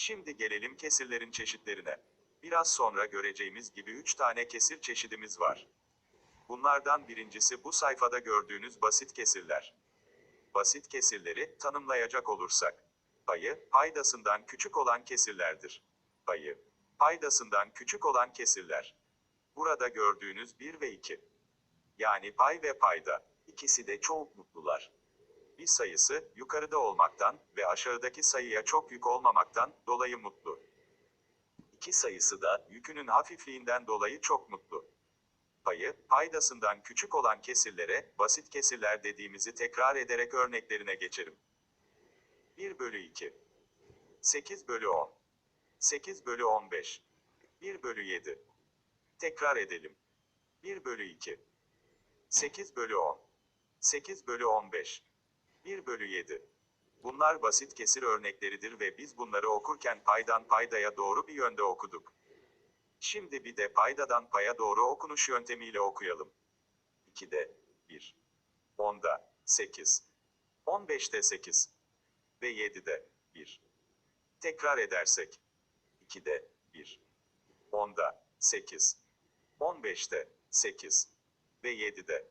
Şimdi gelelim kesirlerin çeşitlerine. Biraz sonra göreceğimiz gibi 3 tane kesir çeşidimiz var. Bunlardan birincisi bu sayfada gördüğünüz basit kesirler. Basit kesirleri tanımlayacak olursak, payı paydasından küçük olan kesirlerdir. Payı paydasından küçük olan kesirler. Burada gördüğünüz 1 ve 2. Yani pay ve payda. İkisi de çok mutlular. Bir sayısı yukarıda olmaktan ve aşağıdaki sayıya çok yük olmamaktan dolayı mutlu. İki sayısı da yükünün hafifliğinden dolayı çok mutlu. Payı, paydasından küçük olan kesirlere basit kesirler dediğimizi tekrar ederek örneklerine geçerim. 1 bölü 2. 8 bölü 10. 8 bölü 15. 1 bölü 7. Tekrar edelim. 1 bölü 2. 8 bölü 10. 8 bölü 15. 1 bölü 7. Bunlar basit kesir örnekleridir ve biz bunları okurken paydan paydaya doğru bir yönde okuduk. Şimdi bir de paydadan paya doğru okunuş yöntemiyle okuyalım. 2'de 1. 10'da 8. 15'te 8. Ve 7'de 1. Tekrar edersek. 2'de 1. 10'da 8. 15'te 8. Ve 7'de